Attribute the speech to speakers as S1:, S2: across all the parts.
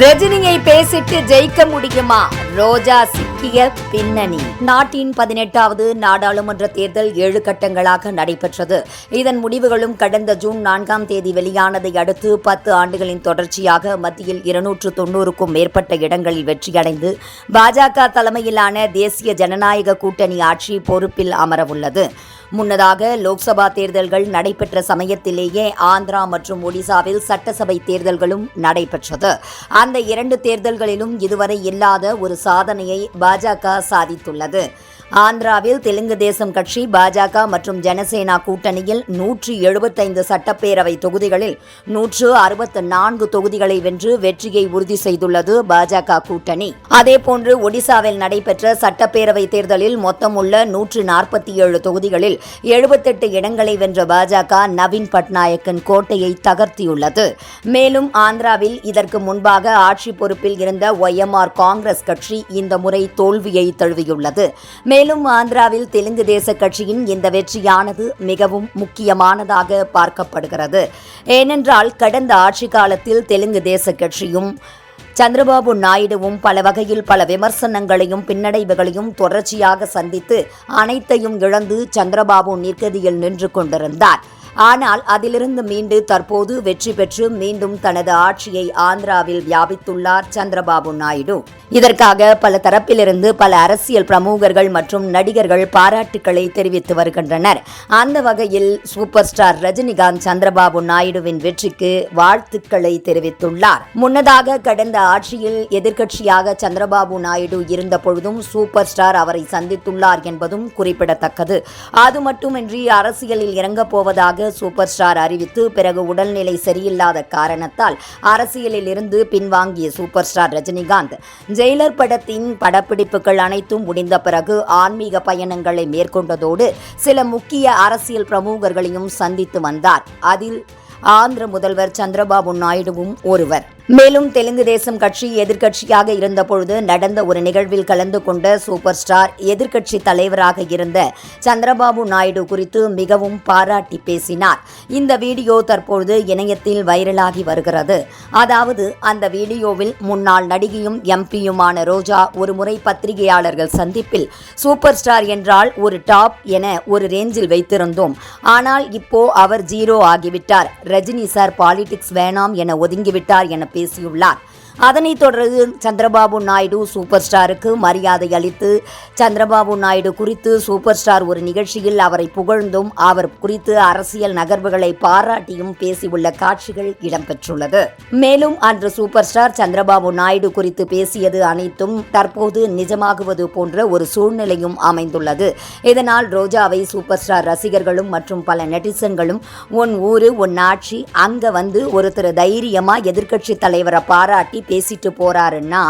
S1: ரஜினியை பேசிட்டு ஜெயிக்க முடியுமா? ரோஜா சிக்கிய பின்னணி. நாட்டின் பதினெட்டாவது நாடாளுமன்ற தேர்தல் ஏழு கட்டங்களாக நடைபெற்றது. இதன் முடிவுகளும் கடந்த ஜூன் நான்காம் தேதி வெளியானதை அடுத்து பத்து ஆண்டுகளின் தொடர்ச்சியாக மத்தியில் இருநூற்று தொன்னூறுக்கும் மேற்பட்ட இடங்களில் வெற்றியடைந்து பாஜக தலைமையிலான தேசிய ஜனநாயக கூட்டணி ஆட்சி பொறுப்பில் அமரவுள்ளது. முன்னதாக லோக்சபா தேர்தல்கள் நடைபெற்ற சமயத்திலேயே ஆந்திரா மற்றும் ஒடிசாவில் சட்டசபை தேர்தல்களும் நடைபெற்றது. அந்த இரண்டு தேர்தல்களிலும் இதுவரை இல்லாத ஒரு சாதனையை பாஜக சாதித்துள்ளது. ஆந்திராவில் தெலுங்கு தேசம் கட்சி பாஜக மற்றும் ஜனசேனா கூட்டணியில் நூற்றி எழுபத்தைந்து சட்டப்பேரவை தொகுதிகளில் நூற்று அறுபத்து நான்கு தொகுதிகளை வென்று வெற்றியை உறுதி செய்துள்ளது பாஜக கூட்டணி. அதேபோன்று ஒடிசாவில் நடைபெற்ற சட்டப்பேரவை தேர்தலில் மொத்தம் உள்ள நூற்று நாற்பத்தி ஏழு தொகுதிகளில் எழுபத்தெட்டு இடங்களை வென்ற பாஜக நவீன் பட்நாயக்கின் கோட்டையை தகர்த்தியுள்ளது. மேலும் ஆந்திராவில் இதற்கு முன்பாக ஆட்சி பொறுப்பில் இருந்த ஒய்எம்ஆர் காங்கிரஸ் கட்சி இந்த முறை தோல்வியை தழுவியுள்ளது. மேலும் ஆந்திராவில் தெலுங்கு தேச கட்சியின் இந்த வெற்றியானது மிகவும் முக்கியமானதாக பார்க்கப்படுகிறது. ஏனென்றால் கடந்த ஆட்சி காலத்தில் தெலுங்கு தேச கட்சியும் சந்திரபாபு நாயுடுவும் பல வகையில் பல விமர்சனங்களையும் பின்னடைவுகளையும் தொடர்ச்சியாக சந்தித்து அனைத்தையும் இழந்து சந்திரபாபு நிற்கதியில் நின்று கொண்டிருந்தார். ஆனால் அதிலிருந்து மீண்டு தற்போது வெற்றி பெற்று மீண்டும் தனது ஆட்சியை ஆந்திராவில் வியாபித்துள்ளார் சந்திரபாபு நாயுடு. இதற்காக பல தரப்பிலிருந்து பல அரசியல் பிரமுகர்கள் மற்றும் நடிகர்கள் பாராட்டுக்களை தெரிவித்து வருகின்றனர். அந்த வகையில் சூப்பர் ஸ்டார் ரஜினிகாந்த் சந்திரபாபு நாயுடுவின் வெற்றிக்கு வாழ்த்துக்களை தெரிவித்துள்ளார். முன்னதாக கடந்த ஆட்சியில் எதிர்க்கட்சியாக சந்திரபாபு நாயுடு இருந்த பொழுதும் சூப்பர் ஸ்டார் அவரை சந்தித்துள்ளார் என்பதும் குறிப்பிடத்தக்கது. அது மட்டுமின்றி அரசியலில் இறங்கப் போவதாக சூப்பர் ஸ்டார் அறிவித்து பிறகு உடல்நிலை சரியில்லாத காரணத்தால் அரசியலில் இருந்து பின்வாங்கிய சூப்பர் ஸ்டார் ரஜினிகாந்த். ஜெயிலர் படத்தின் படப்பிடிப்புகள் அனைத்தும் முடிந்த பிறகு ஆன்மீக பயணங்களை மேற்கொண்டதோடு சில முக்கிய அரசியல் பிரமுகர்களையும் சந்தித்து வந்தார். அதில் ஆந்திர முதல்வர் சந்திரபாபு நாயுடுவும் ஒருவர். மேலும் தெலுங்கு தேசம் கட்சி எதிர்க்கட்சியாக இருந்தபொழுது நடந்த ஒரு நிகழ்வில் கலந்து கொண்ட சூப்பர் ஸ்டார் எதிர்க்கட்சி தலைவராக இருந்த சந்திரபாபு நாயுடு குறித்து மிகவும் பாராட்டி பேசினார். இந்த வீடியோ தற்பொழுது இணையத்தில் வைரலாகி வருகிறது. அதாவது அந்த வீடியோவில் முன்னாள் நடிகையும் எம்பியுமான ரோஜா ஒரு முறை பத்திரிகையாளர்கள் சந்திப்பில் சூப்பர் ஸ்டார் என்றால் ஒரு டாப் என ஒரு ரேஞ்சில் வைத்திருந்தோம். ஆனால் இப்போ அவர் ஜீரோ ஆகிவிட்டார். ரஜினி சார் பாலிடிக்ஸ் வேணாம் என ஒதுங்கிவிட்டார் என பேசியுள்ளார். அதனைத் தொடர்ந்து சந்திரபாபு நாயுடு சூப்பர் ஸ்டாருக்கு மரியாதை அளித்து சந்திரபாபு நாயுடு குறித்து சூப்பர் ஸ்டார் ஒரு நிகழ்ச்சியில் அவரை புகழ்ந்தும் அவர் குறித்து அரசியல் நகர்வுகளை பாராட்டியும் பேசியுள்ள காட்சிகள் இடம்பெற்றுள்ளது. மேலும் அன்று சூப்பர் ஸ்டார் சந்திரபாபு நாயுடு குறித்து பேசியது அனைத்தும் தற்போது நிஜமாகுவது போன்ற ஒரு சூழ்நிலையும் அமைந்துள்ளது. இதனால் ரோஜாவை சூப்பர் ஸ்டார் ரசிகர்களும் மற்றும் பல நெட்டிசன்களும் உன் ஊரு உன் ஆட்சி அங்க வந்து ஒருத்தர் தைரியமா எதிர்க்கட்சி தலைவரை பாராட்டி பேசிட்டு போறாருன்னா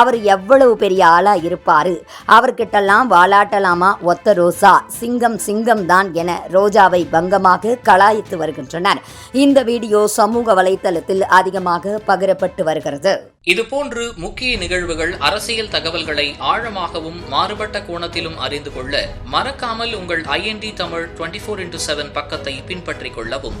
S1: அவர் எவ்வளவு பெரிய ஆளா இருப்பாரு? அவர்கிட்டலாம் வாலாட்டலாமா ஒத்த ரோசா சிங்கம் சிங்கம் தான் என ரோஜாவை பங்கமாக கலாய்த்து வருகின்றனர். இந்த வீடியோ சமூக வலைதளத்தில் அதிகமாக பகிரப்பட்டு வருகிறது.
S2: இதுபோன்று முக்கிய நிகழ்வுகள் அரசியல் தகவல்களை ஆழமாகவும் மாறுபட்ட கோணத்திலும் அறிந்து கொள்ள மறக்காமல் உங்கள் INT Tamil twenty four into seven பக்கத்தை பின்பற்றிக் கொள்ளவும்.